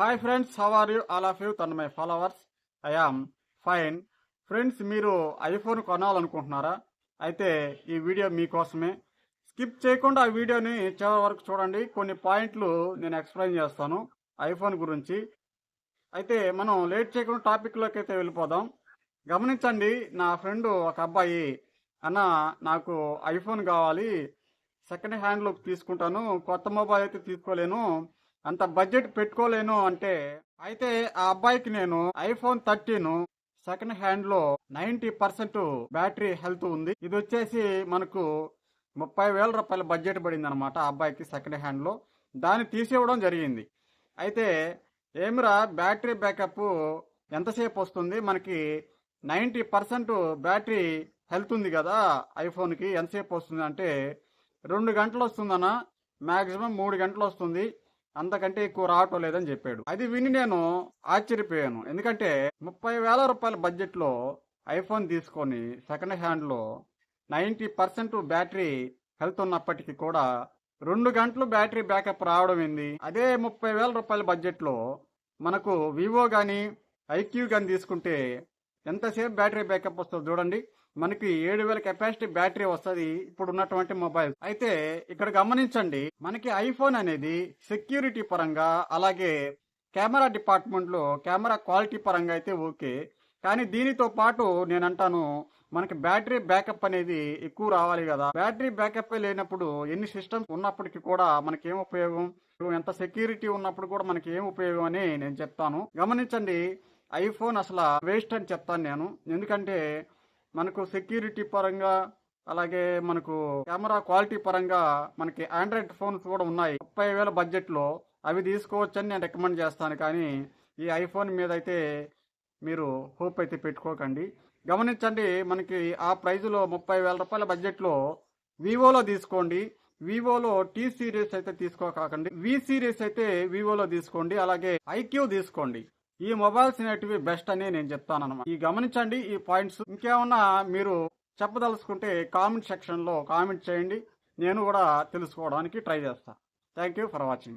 Hi friends how are you all of you తన my followers I am fine friends మీరు iPhone కొనాలనుకుంటున్నారా? అయితే ఈ వీడియో మీకోసమే. స్కిప్ చేయకుండా ఆ వీడియోని చివరి వరకు చూడండి. కొన్ని పాయింట్లు నేను ఎక్స్ప్లెయిన్ చేస్తాను ఐఫోన్ గురించి. అయితే మనం లేట్ చేయకుండా టాపిక్లోకి అయితే వెళ్ళిపోదాం. గమనించండి నా ఫ్రెండ్ ఒక అబ్బాయి అన్న నాకు ఐఫోన్ కావాలి. సెకండ్ హ్యాండ్లో తీసుకుంటాను. కొత్త మొబైల్ అయితే తీసుకోలేను. అంత బడ్జెట్ పెట్టుకోలేను అంటే అయితే ఆ అబ్బాయికి నేను ఐఫోన్ థర్టీన్ సెకండ్ హ్యాండ్లో నైన్టీ పర్సెంట్ బ్యాటరీ హెల్త్ ఉంది. ఇది వచ్చేసి మనకు ముప్పై వేల రూపాయల బడ్జెట్ పడింది అనమాట ఆ అబ్బాయికి సెకండ్ హ్యాండ్లో దాన్ని తీసివ్వడం జరిగింది. అయితే ఏమిరా బ్యాటరీ బ్యాకప్ ఎంతసేపు వస్తుంది? మనకి నైంటీ పర్సెంట్ బ్యాటరీ హెల్త్ ఉంది కదా ఐఫోన్కి ఎంతసేపు వస్తుంది అంటే రెండు గంటలు వస్తుందన్న మాక్సిమం మూడు గంటలు వస్తుంది. అంతకంటే ఎక్కువ రావటం లేదని చెప్పాడు. అది విని నేను ఆశ్చర్యపోయాను. ఎందుకంటే ముప్పై వేల రూపాయల బడ్జెట్లో ఐఫోన్ తీసుకొని సెకండ్ హ్యాండ్లో నైంటీ పర్సెంట్ బ్యాటరీ హెల్త్ ఉన్నప్పటికీ కూడా రెండు గంటలు బ్యాటరీ బ్యాకప్ రావడం ఏంది? అదే ముప్పై వేల రూపాయల బడ్జెట్లో మనకు వివో కానీ ఐక్యూ కానీ తీసుకుంటే ఎంతసేపు బ్యాటరీ బ్యాకప్ వస్తుందో చూడండి. మనకి ఏడు వేల కెపాసిటీ బ్యాటరీ వస్తుంది ఇప్పుడు ఉన్నటువంటి మొబైల్. అయితే ఇక్కడ గమనించండి మనకి ఐఫోన్ అనేది సెక్యూరిటీ పరంగా అలాగే కెమెరా డిపార్ట్మెంట్లో కెమెరా క్వాలిటీ పరంగా అయితే ఓకే. కానీ దీనితో పాటు నేను అంటాను మనకి బ్యాటరీ బ్యాకప్ అనేది ఎక్కువ రావాలి కదా. బ్యాటరీ బ్యాకప్ లేనప్పుడు ఎన్ని సిస్టమ్స్ ఉన్నప్పటికీ కూడా మనకి ఏం ఉపయోగం? ఎంత సెక్యూరిటీ ఉన్నప్పుడు కూడా మనకి ఏం ఉపయోగం అని నేను చెప్తాను. గమనించండి ఐఫోన్ అసలు వేస్ట్ అని చెప్తాను నేను. ఎందుకంటే మనకు సెక్యూరిటీ పరంగా అలాగే మనకు కెమెరా క్వాలిటీ పరంగా మనకి ఆండ్రాయిడ్ ఫోన్స్ కూడా ఉన్నాయి. ముప్పై వేల బడ్జెట్లో అవి తీసుకోవచ్చని నేను రికమెండ్ చేస్తాను. కానీ ఈ ఐఫోన్ మీద అయితే మీరు హోప్ అయితే పెట్టుకోకండి. గమనించండి మనకి ఆ ప్రైజ్లో ముప్పై వేల రూపాయల బడ్జెట్లో వివోలో తీసుకోండి. వివోలో టీ సిరీస్ అయితే తీసుకోకాకండి వి సిరీస్ అయితే వివోలో తీసుకోండి. అలాగే ఐక్యూ తీసుకోండి. ఈ మొబైల్స్ అనేటివి బెస్ట్ అని నేను చెప్తాను అనమాట ఈ గమనించండి ఈ పాయింట్స్. ఇంకేమన్నా మీరు చెప్పదలుచుకుంటే కామెంట్ సెక్షన్లో కామెంట్ చేయండి. నేను కూడా తెలుసుకోవడానికి ట్రై చేస్తాను థ్యాంక్ యూ ఫర్ వాచింగ్.